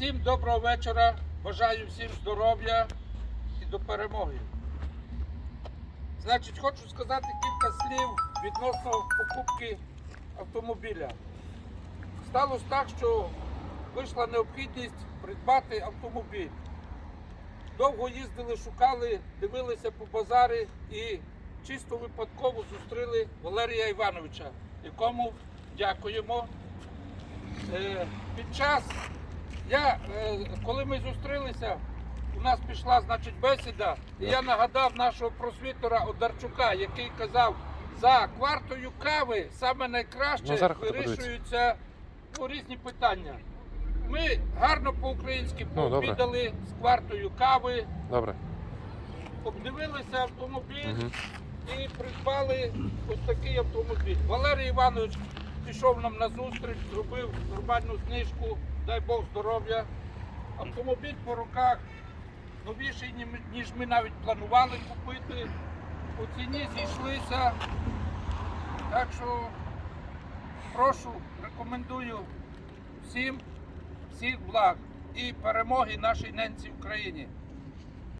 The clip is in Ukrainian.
Всім доброго вечора. Бажаю всім здоров'я і до перемоги. Значить, хочу сказати кілька слів відносно покупки автомобіля. Сталося так, що вийшла необхідність придбати автомобіль. Довго їздили, шукали, дивилися по базари і чисто випадково зустріли Валерія Івановича, якому дякуємо. Е, Під час, я, е, коли ми зустрілися, у нас пішла значить, бесіда, і я нагадав нашого просвітора Одарчука, який казав, за квартою кави саме найкраще Ну, вирішуються ну, різні питання. Ми гарно по-українськи Ну, добре. з квартою кави, Добре. обдивилися автомобіль Угу. і придбали ось такий автомобіль. Валерій Іванович пішов нам на зустріч, зробив нормальну знижку, дай Бог здоров'я. Автомобіль по руках новіший, ніж ми навіть планували купити. У ціні зійшлися. Так що прошу, рекомендую всім всіх благ і перемоги нашій ненці Україні.